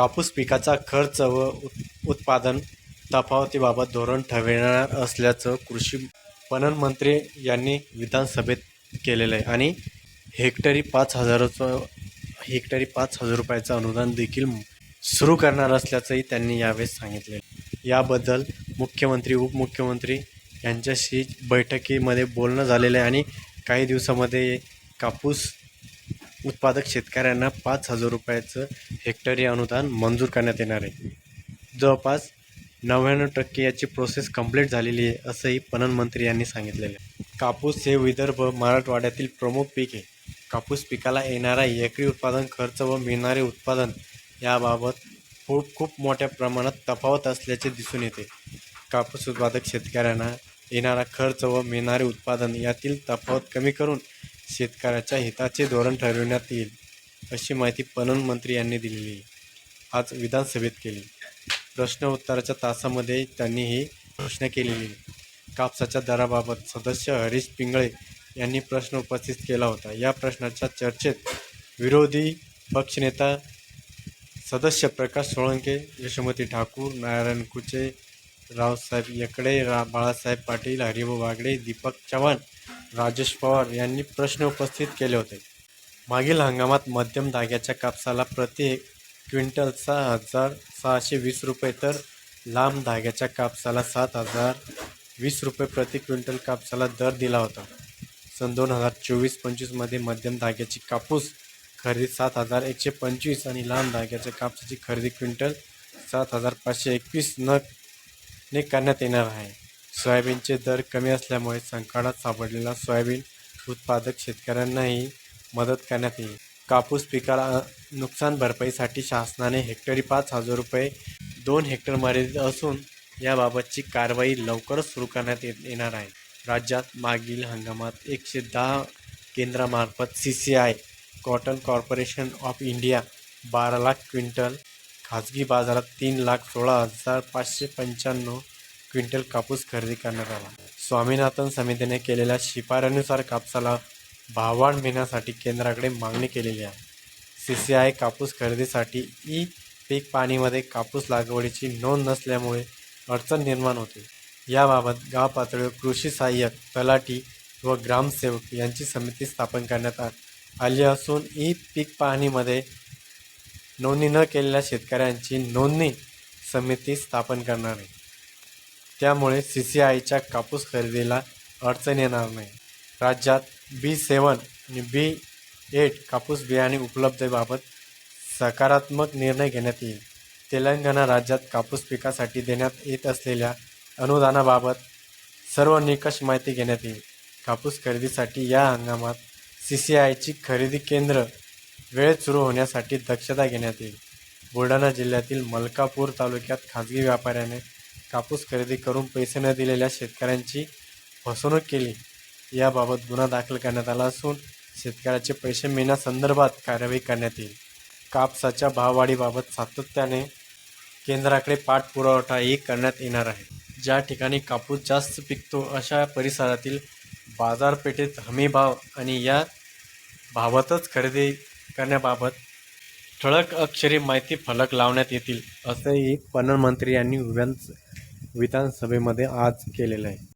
कापूस पिकाचा खर्च व उत्पादन तफावतीबाबत धोरण ठरविणार असल्याचं कृषी पणन मंत्री यांनी विधानसभेत केलेलं आहे. आणि हेक्टरी पाच हजाराचं हेक्टरी पाच हजार रुपयाचं अनुदान देखील सुरू करणार असल्याचंही त्यांनी यावेळेस सांगितले. याबद्दल मुख्यमंत्री उपमुख्यमंत्री यांच्याशी बैठकीमध्ये बोलणं झालेलं आहे. आणि काही दिवसामध्ये कापूस उत्पादक शेतकऱ्यांना पाच हजार रुपयाचं हेक्टरी अनुदान मंजूर करण्यात येणार आहे. जवळपास नव्याण्णव टक्के याची प्रोसेस कंप्लीट झालेली आहे असंही पणन मंत्री यांनी सांगितलेलं आहे. कापूस हे विदर्भ मराठवाड्यातील प्रमुख पीक आहे. कापूस पिकाला येणारा एकरी उत्पादन खर्च व मिळणारे उत्पादन याबाबत खूप खूप मोठ्या प्रमाणात तफावत असल्याचे दिसून येते. कापूस उत्पादक शेतकऱ्यांना येणारा खर्च व मिळणारे उत्पादन यातील तफावत कमी करून शेतकऱ्याच्या हिताचे धोरण ठरविण्यात येईल अशी माहिती पणन मंत्री यांनी दिलेली आज विधानसभेत केली. प्रश्न उत्तराच्या तासामध्ये त्यांनी ही घोषणा केलेली. कापसाच्या दराबाबत सदस्य हरीश पिंगळे यांनी प्रश्न उपस्थित केला होता. या प्रश्नाच्या चर्चेत विरोधी पक्षनेता सदस्य प्रकाश सोळंके यशोमती ठाकूर नारायण कुचे रावसाहेब येकडे रा बाळासाहेब पाटील हरिभाऊ बागडे दीपक चव्हाण राजेश पवार यांनी प्रश्न उपस्थित केले होते. मागील हंगामात मध्यम धाग्याच्या कापसाला प्रति क्विंटल सहा हजार सहाशे वीस रुपये तर लांब धाग्याच्या कापसाला सात हजार वीस रुपये प्रति क्विंटल कापसाला दर दिला होता. सन दोन हजार चोवीस पंचवीसमध्ये मध्यम धाग्याची कापूस खरेदी सात हजार एकशे पंचवीस आणि लांब धाग्याच्या कापसाची खरेदी क्विंटल सात हजार पाचशे एकवीस न ने करण्यात येणार आहे. सोयाबीनचे दर कमी असल्यामुळे संकटात सापडलेला सोयाबीन उत्पादक शेतकऱ्यांनाही मदत करण्यात येईल. कापूस पिकाला नुकसान भरपाईसाठी शासनाने हेक्टरी पाच हजार रुपये दोन हेक्टर मर्यादित असून याबाबतची कारवाई लवकरच सुरू करण्यात येणार आहे. राज्यात मागील हंगामात एकशे दहा केंद्रामार्फत C C I cotton corporation of India बारा लाख क्विंटल खाजगी बाजारात तीन लाख सोळा हजार पाचशे पंच्याण्णव क्विंटल कापूस खरेदी करण्यात आला. स्वामीनाथन समितीने केलेल्या शिफारसीनुसार कापसाला भाववाढ मिळण्यासाठी केंद्राकडे मागणी केलेली आहे. सी सी आय कापूस खरेदीसाठी ई पीक पाणीमध्ये कापूस लागवडीची नोंद नसल्यामुळे अडचण निर्माण होते. याबाबत गाव पातळीवर कृषी सहाय्यक तलाठी व ग्रामसेवक यांची समिती स्थापन करण्यात आली असून ई पीक पाहणीमध्ये नोंदणी न केलेल्या शेतकऱ्यांची नोंदणी समिती स्थापन करणार आहे. त्यामुळे सी सी आयच्या कापूस खरेदीला अडचण येणार नाही. राज्यात बी सेवन आणि बी एट कापूस बियाणे उपलब्धतेबाबत सकारात्मक निर्णय घेण्यात येईल. तेलंगणा राज्यात कापूस पिकासाठी देण्यात येत असलेल्या अनुदानाबाबत सर्व निकष माहिती घेण्यात येईल. कापूस खरेदीसाठी या हंगामात सी सी आयची खरेदी केंद्र वेळेत सुरू होण्यासाठी दक्षता घेण्यात येईल. बुलढाणा जिल्ह्यातील मलकापूर तालुक्यात खाजगी व्यापाऱ्याने कापूस खरेदी करून पैसे न दिलेल्या शेतकऱ्यांची फसवणूक केली. याबाबत गुन्हा दाखल करण्यात आला असून शेतकऱ्याचे पैसे मिळण्यासंदर्भात कार्यवाही करण्यात येईल. कापसाच्या भाववाढीबाबत सातत्याने केंद्राकडे पाठपुरवठाही करण्यात येणार आहे. ज्या ठिकाणी कापूस जास्त पिकतो अशा परिसरातील बाजारपेठेत हमी भाव आणि या भावातच खरेदी करण्याबाबत ठळक अक्षरी माहिती फलक लावण्यात येतील असंही पणन मंत्री यांनी विधान विधानसभेमध्ये आज केलेलं आहे.